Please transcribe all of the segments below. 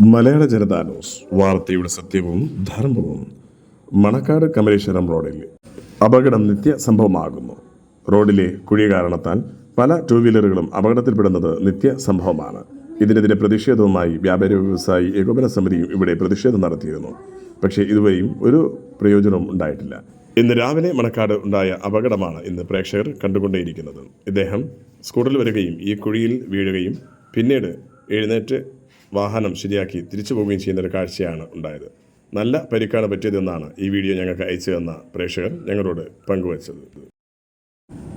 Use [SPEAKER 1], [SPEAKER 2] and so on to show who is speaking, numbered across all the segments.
[SPEAKER 1] മലയാള Janata news. വാർത്തയുടെ സത്യവും ധർമ്മവും. മണക്കാട് കമലേശ്വരം റോഡിൽ അപകടം നിത്യ സംഭവമാകുന്നു. റോഡിലെ കുഴി കാരണത്താൽ പല ടൂ വീലറുകളും അപകടത്തിൽപ്പെടുന്നത് നിത്യ സംഭവമാണ്. ഇതിനെതിരെ പ്രതിഷേധവുമായി വ്യാപാരി വ്യവസായി ഏകോപന സമിതിയും ഇവിടെ പ്രതിഷേധം നടത്തിയിരുന്നു. പക്ഷേ ഇതുവരെയും ഒരു പ്രയോജനവും ഉണ്ടായിട്ടില്ല. ഇന്ന് രാവിലെ മണക്കാട് ഉണ്ടായ അപകടമാണ് ഇന്ന് പ്രേക്ഷകർ കണ്ടുകൊണ്ടേയിരിക്കുന്നത്. ഇദ്ദേഹം സ്കൂട്ടറിൽ വരികയും ഈ കുഴിയിൽ വീഴുകയും പിന്നീട് എഴുന്നേറ്റ് വാഹനം ശരിയാക്കി തിരിച്ചു പോവുകയും ചെയ്യുന്ന ഒരു കാഴ്ചയാണ് ഉണ്ടായത്. നല്ല പരിക്കാണ് പറ്റിയതെന്നാണ് ഈ വീഡിയോ ഞങ്ങൾക്ക് അയച്ചു തന്ന പ്രേക്ഷകർ ഞങ്ങളോട് പങ്കുവച്ചത്.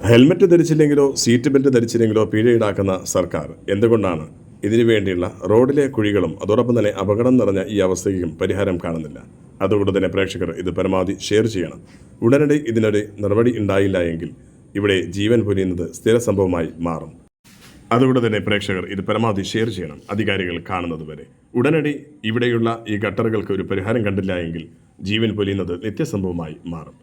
[SPEAKER 1] ഹെൽമറ്റ് ധരിച്ചില്ലെങ്കിലോ സീറ്റ് ബെൽറ്റ് ധരിച്ചില്ലെങ്കിലോ പിഴ ഈടാക്കുന്ന സർക്കാർ എന്തുകൊണ്ടാണ് ഇതിനു വേണ്ടിയുള്ള റോഡിലെ കുഴികളും അതോടൊപ്പം തന്നെ അപകടം നിറഞ്ഞ ഈ അവസ്ഥയ്ക്കും പരിഹാരം കാണുന്നില്ല? അതുകൊണ്ട് തന്നെ പ്രേക്ഷകർ ഇത് പരമാവധി ഷെയർ ചെയ്യണം. ഉടനടി ഇതിനൊരു നടപടി ഉണ്ടായില്ല എങ്കിൽ ഇവിടെ ജീവൻ പൊലിയുന്നത് സ്ഥിര സംഭവമായി മാറും. അതുകൊണ്ട് തന്നെ പ്രേക്ഷകർ ഇത് പരമാവധി ഷെയർ ചെയ്യണം അധികാരികൾ കാണുന്നത് വരെ. ഉടനടി ഇവിടെയുള്ള ഈ ഗട്ടറുകൾക്ക് ഒരു പരിഹാരം കണ്ടില്ല എങ്കിൽ ജീവൻ പൊലിയുന്നത് നിത്യസംഭവമായി മാറും.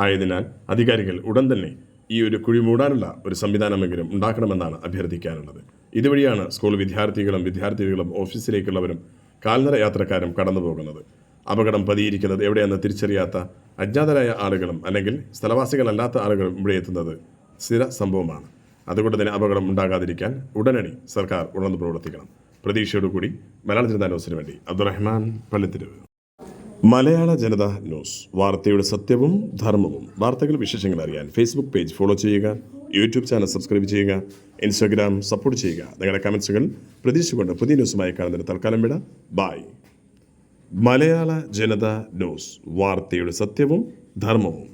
[SPEAKER 1] ആയതിനാൽ അധികാരികൾ ഉടൻ തന്നെ ഈ ഒരു കുഴി മൂടാനുള്ള ഒരു സംവിധാനമെങ്കിലും ഉണ്ടാക്കണമെന്നാണ് അഭ്യർത്ഥിക്കാനുള്ളത്. ഇതുവഴിയാണ് സ്കൂൾ വിദ്യാർത്ഥികളും വിദ്യാർത്ഥികളും ഓഫീസിലേക്കുള്ളവരും കാൽനട യാത്രക്കാരും കടന്നു പോകുന്നത് അപകടം പതിയിരിക്കുന്നത് എവിടെയെന്ന് തിരിച്ചറിയാത്ത അജ്ഞാതരായ ആളുകളും അല്ലെങ്കിൽ സ്ഥലവാസികളല്ലാത്ത ആളുകളും ഇവിടെ എത്തുന്നത് സ്ഥിര സംഭവമാണ്. അതുകൊണ്ട് തന്നെ അപകടം ഉണ്ടാകാതിരിക്കാൻ ഉടനടി സർക്കാർ ഉണർന്നു പ്രവർത്തിക്കണം. പ്രതീക്ഷയോടുകൂടി മലയാള ജനതാ ന്യൂസിന് വേണ്ടി അബ്ദുറഹ്മാൻ പള്ളിത്തെരുവ്. മലയാള ജനത ന്യൂസ് വാർത്തയുടെ സത്യവും ധർമ്മവും. വാർത്തകൾ വിശേഷങ്ങൾ അറിയാൻ ഫേസ്ബുക്ക് പേജ് ഫോളോ ചെയ്യുക യൂട്യൂബ് ചാനൽ സബ്സ്ക്രൈബ് ചെയ്യുക ഇൻസ്റ്റാഗ്രാം സപ്പോർട്ട് ചെയ്യുക. നിങ്ങളുടെ കമൻസുകൾ പ്രതീക്ഷിച്ചുകൊണ്ട് പുതിയ ന്യൂസുമായി കാണുന്നതിന് തൽക്കാലം വിട. ബായ് മലയാള ജനത ന്യൂസ് വാർത്തയുടെ സത്യവും ധർമ്മവും.